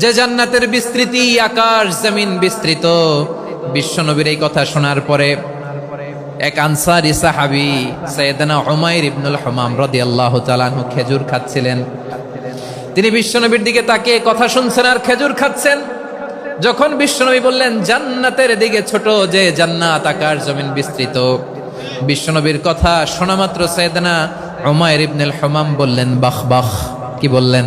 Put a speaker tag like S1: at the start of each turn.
S1: যে জান্নাতের বিস্তৃতি আকাশ, জমিন বিস্তৃত। বিশ্বনবীর এই কথা শোনার পরে এক আনসারি সাহাবি সৈয়দনা উমাইর ইবনুল হমাম রাদিয়াল্লাহু তাআলা আনহু খেজুর খাচ্ছিলেন। তিনি বিশ্বনবীর দিকে তাকিয়ে কথা শুনছেন আর খেজুর খাচ্ছেন। যখন বিশ্বনবী বললেন, জান্নাতের দিকে ছোট যে জান্নাত, আকাশ, জমিন বিস্তৃত। বিশ্বনবীর কথা শোনা মাত্র সৈয়দনা উমাইর ইবনুল হমাম বললেন, বাহ বাহ। কি বললেন?